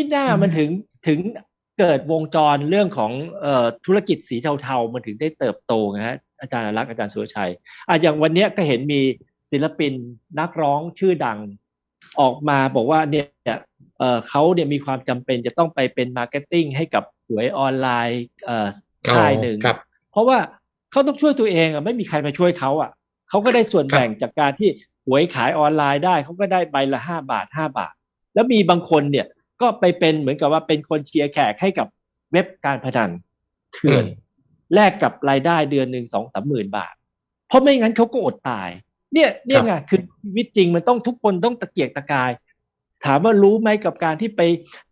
มิน่ามันถึงถึงเกิดวงจรเรื่องของเอ่อธุรกิจสีเทาๆ มันถึงได้เติบโตนะฮะอาจารย์รักษ์อาจารย์สุรชัยอะอย่างวันเนี้ยก็เห็นมีศิลปินนักร้องชื่อดังออกมาบอกว่าเนี่ยเอ่อเขาเนี่ยมีความจำเป็นจะต้องไปเป็นมาร์เก็ตติ้งให้กับหวยออนไลน์เอ่อค่ายหนึ่งครับเพราะว่าเขาต้องช่วยตัวเองอะไม่มีใครมาช่วยเขาอะเขาก็ได้ส่วนครับแบ่งจากการที่หวยขายออนไลน์ได้เขาก็ได้ใบละห้าบาทห้าบาท แล้วมีบางคนเนี่ย ก็ไปเป็นเหมือนกับว่าเป็นคนเชียร์แขกให้กับเว็บการพนันเถื่อนอืมแลกกับรายได้เดือนหนึ่งสองสามหมื่นบาท เพราะไม่งั้นเขาก็อดตาย เนี่ยเนี่ยไงคือชีวิตจริงมันต้องทุกคนต้องตะเกียกตะกาย ถามว่ารู้ไหมกับการที่ไป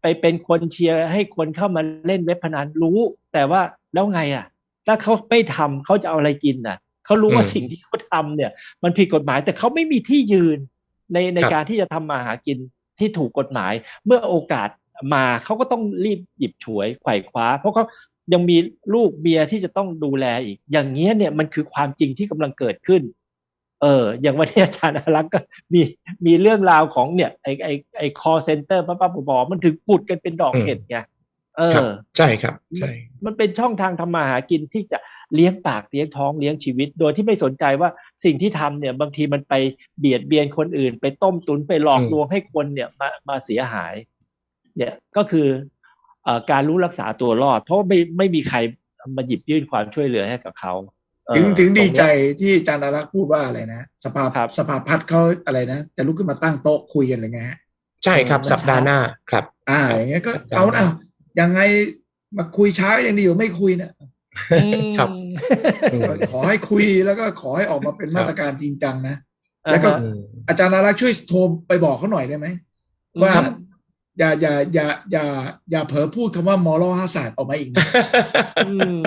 ไปเป็นคนเชียร์ให้คนเข้ามาเล่นเว็บพนันรู้ แต่ว่าแล้วไงอะ ถ้าเขาไม่ทำเขาจะเอาอะไรกินน่ะเขารู้ว่าอืมสิ่งที่เขาทำเนี่ย มันผิดกฎหมายแต่เขาไม่มีที่ยืนในในครับการที่จะทำมาหากิน ที่ถูกกฎหมาย เมื่อโอกาสมาเขาก็ต้องรีบหยิบฉวยไขว่คว้า เพราะเขายังมีลูกเบียที่จะต้องดูแลอีก อย่างเงี้ยเนี่ยมันคือความจริงที่กำลังเกิดขึ้น เออ อย่างวันนี้อาจารย์อารักษ์ก็มีมีเรื่องราวของเนี่ยไอไอไอคอเซ็นเตอร์ป้าป้าบอมันถึงปุดกันเป็นดอกเห็ดไง เอครับอใช่ครับใช่มันเป็นช่องทางทำมาหากินที่จะเลี้ยงปากเลี้ยงท้องเลี้ยงชีวิต โดยที่ไม่สนใจว่าสิ่งที่ทำเนี่ยบางทีมันไปเบียดเบียนคนอื่น ไปต้มตุนไปหลอกอืมลวงให้คนเนี่ยมามาเสียหาย เนี่ยก็คือเอ่อการรู้รักษาตัวรอด เพราะว่าไม่ไม่มีใครมาหยิบยื่นความช่วยเหลือให้กับเขาเอ่อถึงถึงดีใจตรงเนี้ยที่อาจารย์อารักษ์พูดว่าอะไรนะสภาครับสภาพัฒน์เขาอะไรนะจะลุกขึ้นมาตั้งโต๊ะคุยกันเลยไงฮะใช่ครับเออสัปดาห์หน้าครับ อ่าอย่างเงี้ยก็สัปดาห์เอาหน้าเอา ยังไงมาคุยช้ายังดีอยู่าไม่คุยนะครับอืมขอให้คุยแล้วก็ขอให้ออกมาเป็นครับมาตรการจริงจังนะ แล้วก็อ่าฮะอืมอาจารย์อารักษ์ช่วยโทรไปบอกเขาหน่อยได้ไหม ว่าครับอย่าอย่าอย่าอย่าอย่าเผลอพูดคำว่ามอลฮาศาสตร์ออกมาอีกนะอืม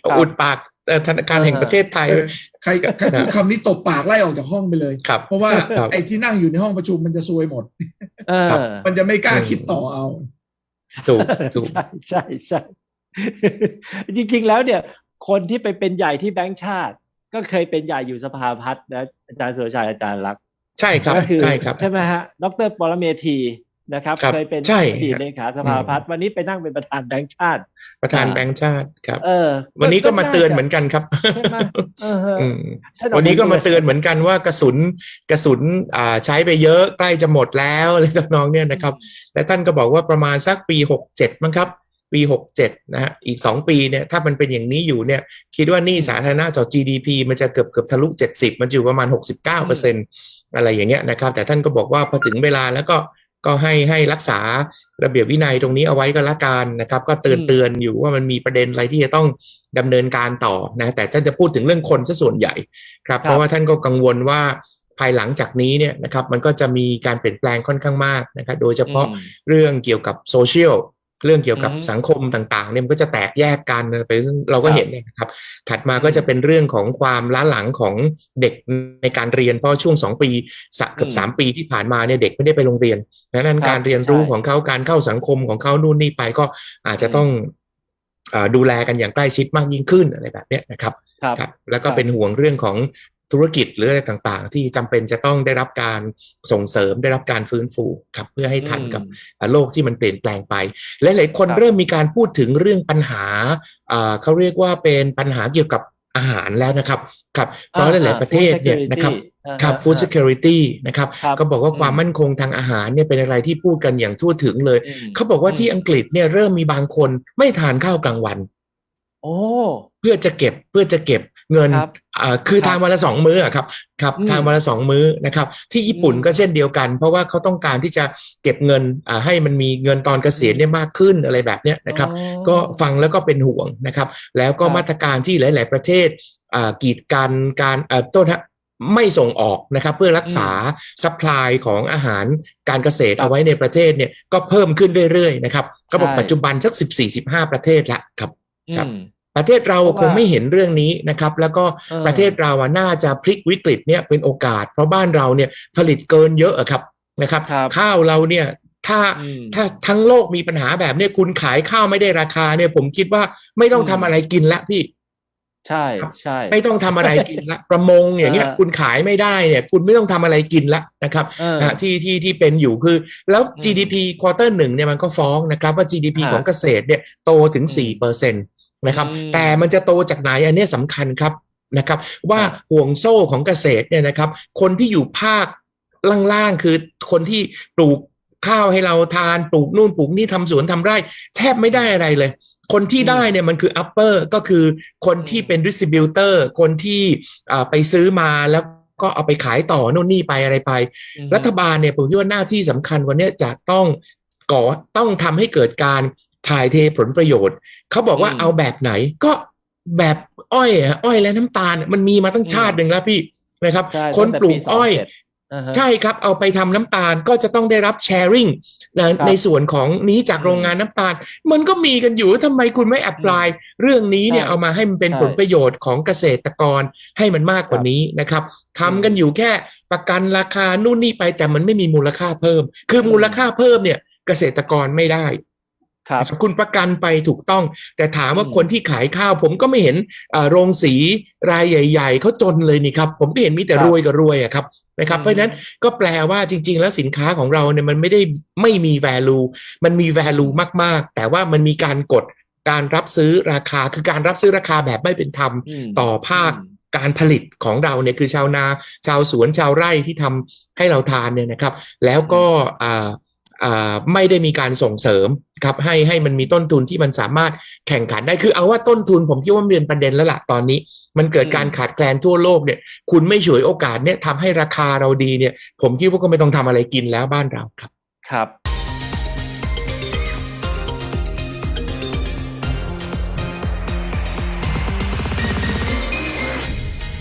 เอาอุดปากเอ่อธนาคารแห่งประเทศไทยเออใครใครพูดคำนี้ตบปากไล่ออกจากห้องไปเลยครับเพราะว่าครับไอ้ที่นั่งอยู่ในห้องประชุมมันจะซวยหมดเออครับมันจะไม่กล้าคิดต่อเอา ถูกถูกใช่ใช่ใช่จริง ๆ แล้วเนี่ย คนที่ไปเป็นใหญ่ที่แบงก์ชาติ ก็เคยเป็นใหญ่อยู่สภาพัฒน์นะอาจารย์สุรชัยอาจารย์รักษณ์ใช่ครับก็คือใช่ครับ ใช่ไหมฮะ ดรปรเมธี นะครับครับ เคยเป็นใช่อดีตเลขาสภาพัฒน์วันนี้ไปนั่งเป็นประธานแบงก์ชาติ ประธานแบงก์ชาติครับ เออ วันนี้ก็มาเตือนเหมือนกันครับใช่ไหมเออฮะอืมท่าออกวันนี้ก็มาเตือนเหมือนกันว่ากระสุนกระสุนอ่าใช้ไปเยอะใกล้จะหมดแล้วอะไรทำนองเนี้ยนะครับ และท่านก็บอกว่าประมาณสักปีหกเจ็ดมั้งครับปีหกเจ็ดนะฮะอีกสองปีเนี่ยถ้ามันเป็นอย่างนี้อยู่เนี่ยคิดว่าหนี้สาธารณะต่อ GDP มันจะเกือบเกือบทะลุเจ็ดสิบมันจะอยู่ประมาณหกสิบเก้าเปอร์เซ็นอะไรอย่างเงี้ยนะครับ แต่ท่านก็บอกว่าพอถึงเวลาแล้วก็ ก็ให้ให้รักษาระเบียบวินัยตรงนี้เอาไว้ก็แล้วกันนะครับ ก็เตือนเตือนอยู่ว่ามันมีประเด็นอะไรที่จะต้องดำเนินการต่อนะแต่ท่านจะพูดถึงเรื่องคนซะส่วนใหญ่ครับเพราะว่าท่านก็กังวลว่าภายหลังจากนี้เนี่ยนะครับมันก็จะมีการเปลี่ยนแปลงค่อนข้างมากนะครับโดยเฉพาะอืมเรื่องเกี่ยวกับโซเชียล เรื่องเกี่ยวกับอืมสังคมต่างๆเนี่ยมันก็จะแตกแยกกันไปซึ่งเราก็ครับเห็นเนยนะครับ ถัดมาก็จะเป็นเรื่องของความล้าหลังของเด็กในการเรียนเพราะช่วงสองปีสะเกือบสามปีที่ผ่านมาเนี่ยเด็กไม่ได้ไปโรงเรียนดังนั้นครับการเรียนรู้ใช่ของเขาการเข้าสังคมของเขานู่นนี่ไปก็อาจจะต้องเอ่อดูแลกันอย่างใกล้ชิดมากยิ่งขึ้นอะไรแบบเนี้ยนะครับครับครับ แล้วก็ครับเป็นห่วงเรื่องของ ธุรกิจหรืออะไรต่างๆ ที่จำเป็นจะต้องได้รับการส่งเสริมได้รับการฟื้นฟูครับเพื่อให้ทันกับอืมโลกที่มันเปลี่ยนแปลงไป หลายๆคนครับเริ่มมีการพูดถึงเรื่องปัญหาอ่าเขาเรียกว่าเป็นปัญหาเกี่ยวกับอาหารแล้วนะครับครับเพราะหลายๆประเทศเนี่ยนะครับครับ food security นะครับครับก็บอกว่าอืมความมั่นคงทางอาหารเนี่ยเป็นอะไรที่พูดกันอย่างทั่วถึงเลยอืมเขาบอกว่าที่อังกฤษเนี่ยเริ่มมีบางคนไม่ทานข้าวกลางวัน โอ้เพื่อจะเก็บเพื่อจะเก็บ เงินครับอ่าคือครับทางวันละสองมื้ออะครับครับอืมทางวันละสองมื้อนะครับ ที่ญี่ปุ่นอืมก็เช่นเดียวกัน เพราะว่าเขาต้องการที่จะเก็บเงินอ่าให้มันมีเงินตอนเกษียณเนี่ยมากขึ้นอะไรแบบเนี้ยนะครับอ๋อก็ฟังแล้วก็เป็นห่วงนะครับ แล้วก็ครับมาตรการที่หลาย ๆ ประเทศอ่ากีดกันการเอ่อต้นฮะไม่ส่งออกนะครับเพื่อรักษาซัพพลายของอาหารการเกษตรครับเอาไว้ในประเทศเนี่ยก็เพิ่มขึ้นเรื่อยๆนะครับก็บอกใช่ปัจจุบันสักสิบสี่สิบห้าประเทศละครับครับอืม ประเทศเราเพราะว่าคงไม่เห็นเรื่องนี้นะครับ แล้วก็เออประเทศเราอะน่าจะพลิกวิกฤตเนี่ยเป็นโอกาส เพราะบ้านเราเนี่ยผลิตเกินเยอะอะครับนะครับครับ ข้าวเราเนี่ยถ้าอืมถ้าทั้งโลกมีปัญหาแบบเนี้ยคุณขายข้าวไม่ได้ราคาเนี่ย ผมคิดว่าไม่ต้องอืมทำอะไรกินละพี่ ใช่ใช่ไม่ต้องทำอะไรกินละประมงอย่างเงี้ยเออคุณขายไม่ได้เนี่ย คุณไม่ต้องทำอะไรกินละนะครับเออนะที่ที่ที่เป็นอยู่คือ แล้วอืม GDP ควอเตอร์หนึ่งเนี่ยมันก็ฟ้องนะครับว่า GDP ฮะของเกษตรเนี่ยโตถึงอืม4เปอร์เซ็นต์ นะครับอืมแต่มันจะโตจากไหนอันเนี้ยสำคัญครับนะครับ ว่าครับห่วงโซ่ของเกษตรเนี่ยนะครับ คนที่อยู่ภาคล่างๆคือคนที่ปลูกข้าวให้เราทานปลูกนู่นปลูกนี่ทำสวนทำไร่ แทบไม่ได้อะไรเลย คนที่อืมได้เนี่ยมันคือ upper ก็คือคนที่เป็น distributor คนที่อ่าไปซื้อมาแล้วก็เอาไปขายต่อนู่นนี่ไปอะไรไปอืมรัฐบาลเนี่ยผมคิดว่าหน้าที่สำคัญวันเนี้ยจะต้องก่อต้องทำให้เกิดการ ถ่ายเทผลประโยชน์ เขาบอกว่าอืมเอาแบบไหนก็แบบอ้อยอะอ้อยและน้ำตาล มันมีมาตั้งอืมชาติหนึ่งแล้วพี่นะครับใช่คนตั้งแต่ปลูกอ้อย27าฮะใช่ครับเอาไปทำน้ำตาลก็จะต้องได้รับแชร์ริงนะครับในส่วนของนี้จากอืมโรงงานน้ำตาล มันก็มีกันอยู่ทำไมคุณไม่แอพพลายเรื่องนี้เนี่ยใช่เอามาให้มันเป็นใช่ผลประโยชน์ของเกษตรกรให้มันมากกว่านี้นะครับทำกันอยู่แค่ประกันราคานู่นนี่ไปแต่มันไม่มีมูลค่าเพิ่ม คือมูลค่าเพิ่มเนี่ยเกษตรกรไม่ได้ ครับคุณประกันไปถูกต้อง แต่ถามว่าอืมคนที่ขายข้าว ผมก็ไม่เห็นเอ่อโรงสีรายใหญ่ ๆเขาจนเลยนี่ครับผมก็เห็นมีแต่ครับรวยกับรวยอะครับนะครับอืมเพราะฉะนั้นก็แปลว่าจริง ๆ แล้วสินค้าของเราเนี่ยมันไม่ได้ไม่มี value มันมี value มากๆ แต่ว่ามันมีการกดการรับซื้อราคาคือการรับซื้อราคาแบบไม่เป็นธรรมอืมต่อภาคอืมการผลิตของเราเนี่ยคือชาวนา ชาวสวนชาวไร่ที่ทำให้เราทานเนี่ยนะครับ แล้วก็อ่าอ่า ไม่ได้มีการส่งเสริมครับให้ให้มันมีต้นทุนที่มันสามารถแข่งขันได้คือเอาว่าต้นทุนผมคิดว่าเป็นประเด็นแล้วล่ะตอนนี้ มันเกิดการขาดแคลนทั่วโลกเนี่ย คุณไม่ฉวยโอกาสเนี่ยทำให้ราคาเราดีเนี่ย ผมคิดว่าก็ไม่ต้องทำอะไรกินแล้วบ้านเราครับ ครับ